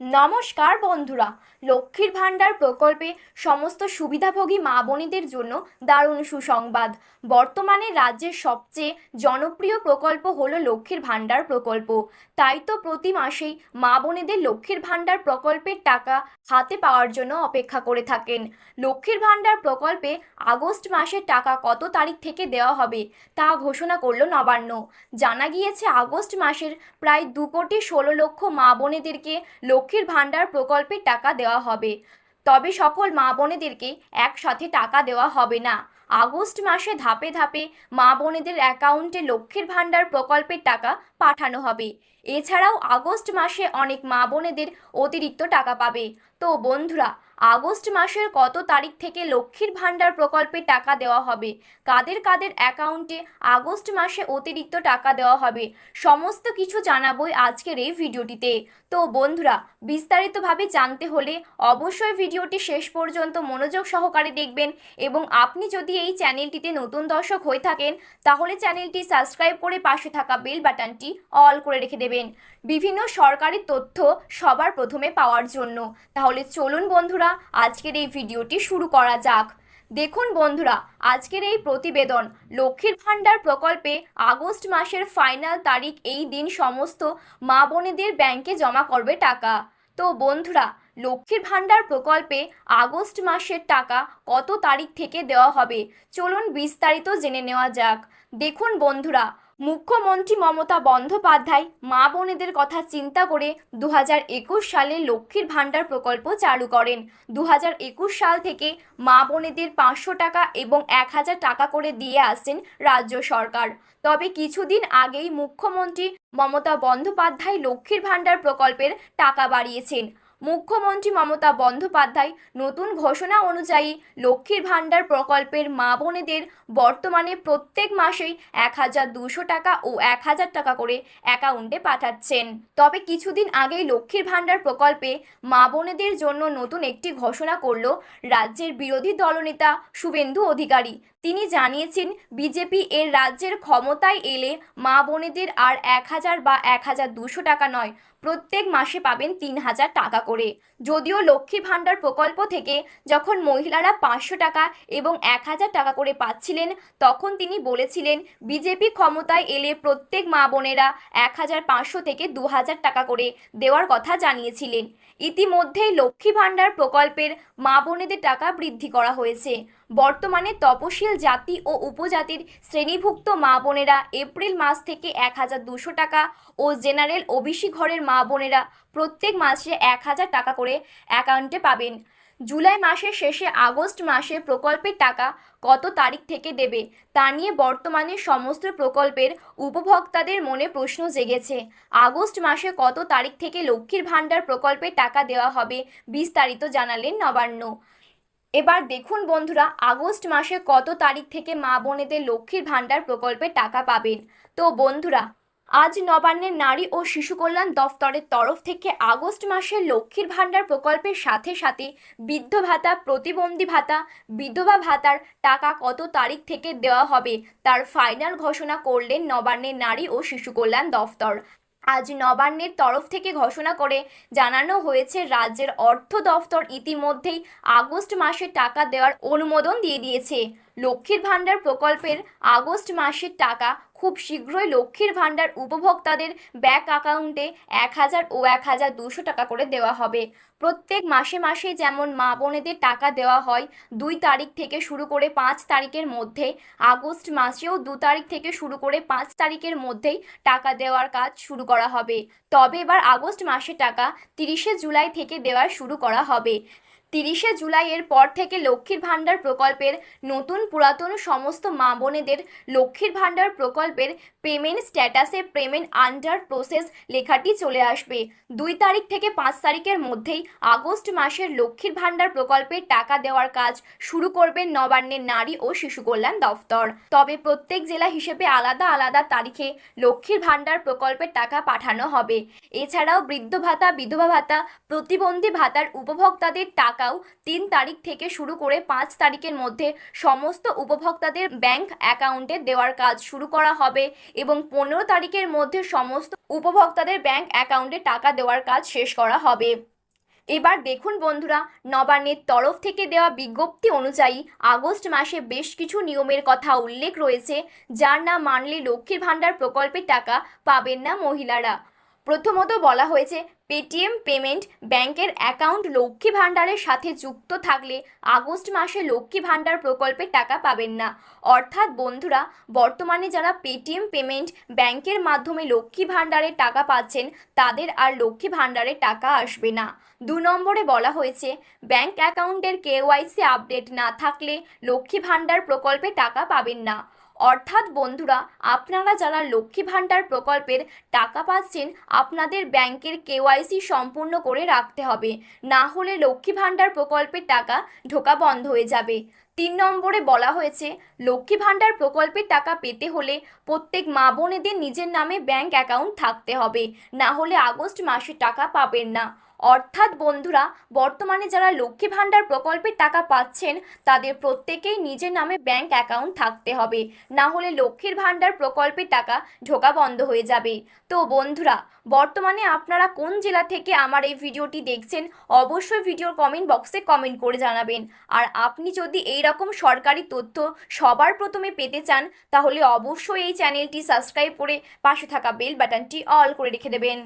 নমস্কার বন্ধুরা, লক্ষ্মীর ভাণ্ডার প্রকল্পে সমস্ত সুবিধাভোগী মা বোনেদের জন্য দারুণ সুসংবাদ। বর্তমানে রাজ্যের সবচেয়ে জনপ্রিয় প্রকল্প হলো লক্ষ্মীর ভাণ্ডার প্রকল্প। তাই তো প্রতি মাসেই মা বোনেদের লক্ষ্মীর ভাণ্ডার প্রকল্পের টাকা হাতে পাওয়ার জন্য অপেক্ষা করে থাকেন। লক্ষ্মীর ভাণ্ডার প্রকল্পে আগস্ট মাসের টাকা কত তারিখ থেকে দেওয়া হবে তা ঘোষণা করল নবান্ন। জানা গিয়েছে, আগস্ট মাসের প্রায় দু কোটি ষোলো লক্ষ মা বোনেদেরকে লক্ষ্মীর ভাণ্ডার প্রকল্পের টাকা দেওয়া হবে। তবে সকল মা বোনেদেরকে একসাথে টাকা দেওয়া হবে না। আগস্ট মাসে ধাপে ধাপে মা বোনেদের অ্যাকাউন্টে লক্ষ্মীর ভাণ্ডার প্রকল্পের টাকা পাঠানো হবে। এছাড়াও আগস্ট মাসে অনেক মা বোনেদের অতিরিক্ত টাকা পাবে। তো বন্ধুরা আগস্ট মাসের কত তারিখ থেকে লক্ষ্মীর ভাণ্ডার প্রকল্পে টাকা দেওয়া হবে? কাদের কাদের অ্যাকাউন্টে আগস্ট মাসে অতিরিক্ত টাকা দেওয়া হবে? সমস্ত কিছু জানাবোই আজকের এই ভিডিওটিতে। তো বন্ধুরা, বিস্তারিতভাবে জানতে হলে অবশ্যই ভিডিওটি শেষ পর্যন্ত মনোযোগ সহকারে দেখবেন এবং আপনি যদি এই চ্যানেলটিতে নতুন দর্শক হয়ে থাকেন, তাহলে চ্যানেলটি সাবস্ক্রাইব করে পাশে থাকা বেল বাটনটি অল করে রেখে দেবেন। বিভিন্ন সরকারি তথ্য সবার প্রথমে পাওয়ার জন্য। তাহলে চলুন বন্ধুরা আজকের এই ভিডিওটি শুরু করা যাক। দেখুন বন্ধুরা, আজকের এই প্রতিবেদন লক্ষ্মীর ভাণ্ডার প্রকল্পে আগস্ট মাসের ফাইনাল তারিখ এই দিন সমস্ত মা বোনেদের ব্যাংকে জমা করবে টাকা। তো বন্ধুরা, লক্ষ্মীর ভাণ্ডার প্রকল্পে আগস্ট মাসের টাকা কত তারিখ থেকে দেওয়া হবে? চলুন বিস্তারিত জেনে নেওয়া যাক। দেখুন বন্ধুরা মুখ্যমন্ত্রী মমতা বন্দ্যোপাধ্যায় মা বোনেদের কথা চিন্তা করে দু হাজার একুশ সালে লক্ষ্মীর ভাণ্ডার প্রকল্প চালু করেন। দু হাজার একুশ সাল থেকে মা বোনেদের পাঁচশো টাকা এবং এক হাজার টাকা করে দিয়ে আসছেন রাজ্য সরকার। তবে কিছুদিন আগেই মুখ্যমন্ত্রী মমতা বন্দ্যোপাধ্যায় লক্ষ্মীর ভাণ্ডার প্রকল্পের টাকা বাড়িয়েছেন। মুখ্যমন্ত্রী মমতা বন্দ্যোপাধ্যায় নতুন ঘোষণা অনুযায়ী লক্ষ্মীর ভাণ্ডার প্রকল্পের মা বোনেদের বর্তমানে প্রত্যেক মাসেই এক হাজার দুশো টাকা ও এক হাজার টাকা করে অ্যাকাউন্টে পাঠাচ্ছেন। তবে কিছুদিন আগেই লক্ষ্মীর ভাণ্ডার প্রকল্পে মা বোনেদের জন্য নতুন একটি ঘোষণা করল রাজ্যের বিরোধী দলনেতা শুভেন্দু অধিকারী। তিনি জানিয়েছেন, বিজেপি এর রাজ্যের ক্ষমতায় এলে মা বোনেদের আর এক হাজার বা এক হাজার দুশো টাকা নয়, প্রত্যেক মাসে পাবেন তিন হাজার টাকা করে। যদিও লক্ষ্মী ভাণ্ডার প্রকল্প থেকে যখন মহিলারা পাঁচশো টাকা এবং এক হাজার টাকা করে পাচ্ছিলেন, তখন তিনি বলেছিলেন, বিজেপি ক্ষমতায় এলে প্রত্যেক মা বোনেরা এক হাজার পাঁচশো থেকে দু হাজার টাকা করে দেওয়ার কথা জানিয়েছিলেন। ইতিমধ্যেই লক্ষ্মী ভাণ্ডার প্রকল্পের মা বোনেদের টাকা বৃদ্ধি করা হয়েছে। বর্তমানে তপশিল জাতি ও উপজাতির শ্রেণীভুক্ত মা বোনেরা এপ্রিল মাস থেকে এক হাজার দুশো টাকা ও জেনারেল ওবিসি ঘরের মা বোনেরা প্রত্যেক মাসে এক হাজার টাকা করে অ্যাকাউন্টে পাবেন। জুলাই মাসের শেষে আগস্ট মাসে প্রকল্পের টাকা কত তারিখ থেকে দেবে তা নিয়ে বর্তমানে সমস্ত প্রকল্পের উপভোক্তাদের মনে প্রশ্ন জেগেছে। আগস্ট মাসে কত তারিখ থেকে লক্ষ্মীর ভাণ্ডার প্রকল্পের টাকা দেওয়া হবে বিস্তারিত জানালেন নবান্ন। এবার দেখুন বন্ধুরা, আগস্ট মাসে কত তারিখ থেকে মা বোনেদের লক্ষ্মীর ভাণ্ডার প্রকল্পে টাকা পাবেন? তো বন্ধুরা, আজ নবান্নের নারী ও শিশু কল্যাণ দফতরের তরফ থেকে আগস্ট মাসে লক্ষ্মীর ভাণ্ডার প্রকল্পের সাথে সাথে বৃদ্ধ ভাতা, প্রতিবন্ধী ভাতা, বিধবা ভাতার টাকা কত তারিখ থেকে দেওয়া হবে? তার ফাইনাল ঘোষণা করলেন নবান্নের নারী ও শিশু কল্যাণ দফতর। আজ নবান্নের তরফ থেকে ঘোষণা করে জানানো হয়েছে, রাজ্যের অর্থ দফতর ইতিমধ্যেই আগস্ট মাসে টাকা দেওয়ার অনুমোদন দিয়ে দিয়েছে। লক্ষ্মীর ভাণ্ডার প্রকল্পের আগস্ট মাসের টাকা খুব শীঘ্রই লক্ষ্মীর ভাণ্ডার উপভোক্তাদের ব্যাংক অ্যাকাউন্টে এক হাজার ও এক হাজার দুশো টাকা করে দেওয়া হবে। প্রত্যেক মাসে মাসে যেমন মা বোনেদের টাকা দেওয়া হয়, দুই তারিখ থেকে শুরু করে পাঁচ তারিখের মধ্যে, আগস্ট মাসেও দু তারিখ থেকে শুরু করে পাঁচ তারিখের মধ্যেই টাকা দেওয়ার কাজ শুরু করা হবে। তবে এবার আগস্ট মাসে টাকা তিরিশে জুলাই থেকে দেওয়া শুরু করা হবে। তিরিশে জুলাইয়ের পর থেকে লক্ষ্মীর ভাণ্ডার প্রকল্পের নতুন পুরাতন সমস্ত মা বোনেদের লক্ষ্মীর ভাণ্ডার প্রকল্পের পেমেন্ট স্ট্যাটাসে পেমেন্ট আন্ডার প্রসেস লেখাটি চলে আসবে। দুই তারিখ থেকে পাঁচ তারিখের মধ্যেই আগস্ট মাসের লক্ষ্মীর ভাণ্ডার প্রকল্পের টাকা দেওয়ার কাজ শুরু করবেন নবান্নের নারী ও শিশু কল্যাণ দফতর। তবে প্রত্যেক জেলা হিসেবে আলাদা আলাদা তারিখে লক্ষ্মীর ভাণ্ডার প্রকল্পের টাকা পাঠানো হবে। এছাড়াও বৃদ্ধ ভাতা, বিধবা ভাতা, প্রতিবন্ধী ভাতার উপভোক্তাদের টাকা টাকাও তিন তারিখ থেকে শুরু করে পাঁচ তারিখের মধ্যে সমস্ত উপভোক্তাদের ব্যাংক অ্যাকাউন্টে দেওয়ার কাজ শুরু করা হবে এবং পনেরো তারিখের মধ্যে সমস্ত উপভোক্তাদের ব্যাংক অ্যাকাউন্টে টাকা দেওয়ার কাজ শেষ করা হবে। এবার দেখুন বন্ধুরা, নবান্নের তরফ থেকে দেওয়া বিজ্ঞপ্তি অনুযায়ী আগস্ট মাসে বেশ কিছু নিয়মের কথা উল্লেখ রয়েছে, যার না মানলে লক্ষ্মীর ভাণ্ডার প্রকল্পের টাকা পাবেন না মহিলারা। প্রথমত বলা হয়েছে পেটিএম পেমেন্ট ব্যাংকের অ্যাকাউন্ট লক্ষ্মী ভাণ্ডারের সাথে যুক্ত থাকলে আগস্ট মাসে লক্ষ্মী ভাণ্ডার প্রকল্পে টাকা পাবেন না। অর্থাৎ বন্ধুরা, বর্তমানে যারা পেটিএম পেমেন্ট ব্যাংকের মাধ্যমে লক্ষ্মী ভাণ্ডারের টাকা পাচ্ছেন, তাদের আর লক্ষ্মী ভাণ্ডারের টাকা আসবে না। দু নম্বরে বলা হয়েছে, ব্যাংক অ্যাকাউন্টের কেওয়াইসি আপডেট না থাকলে লক্ষ্মী ভাণ্ডার প্রকল্পে টাকা পাবেন না। অর্থাৎ বন্ধুরা, আপনারা যারা লক্ষ্মী ভাণ্ডার প্রকল্পের টাকা পাচ্ছেন, আপনাদের ব্যাংকের কেওয়াইসি সম্পূর্ণ করে রাখতে হবে। না হলে লক্ষ্মী ভাণ্ডার প্রকল্পের টাকা ঢোকা বন্ধ হয়ে যাবে। তিন নম্বরে বলা হয়েছে, লক্ষ্মী ভাণ্ডার প্রকল্পের টাকা পেতে হলে প্রত্যেক মা বোনেদের নিজের নামে ব্যাংক অ্যাকাউন্ট থাকতে হবে। না হলে আগস্ট মাসে টাকা পাবেন না। অর্থাৎ বন্ধুরা, বর্তমানে যারা লক্ষ্মী ভাণ্ডার প্রকল্পের টাকা পাচ্ছেন, তাদের প্রত্যেকেই নিজের নামে ব্যাংক অ্যাকাউন্ট থাকতে হবে। না হলে লক্ষ্মীর ভাণ্ডার প্রকল্পের টাকা ঢোকা বন্ধ হয়ে যাবে। তো বন্ধুরা, বর্তমানে আপনারা কোন জেলা থেকে আমার এই ভিডিওটি দেখছেন, অবশ্যই ভিডিওর কমেন্ট বক্সে কমেন্ট করে জানাবেন। আর আপনি যদি এই রকম সরকারি তথ্য সবার প্রথমে পেতে চান, তাহলে অবশ্যই এই চ্যানেলটি সাবস্ক্রাইব করে পাশে থাকা বেল বাটনটি অল করে রেখে দেবেন।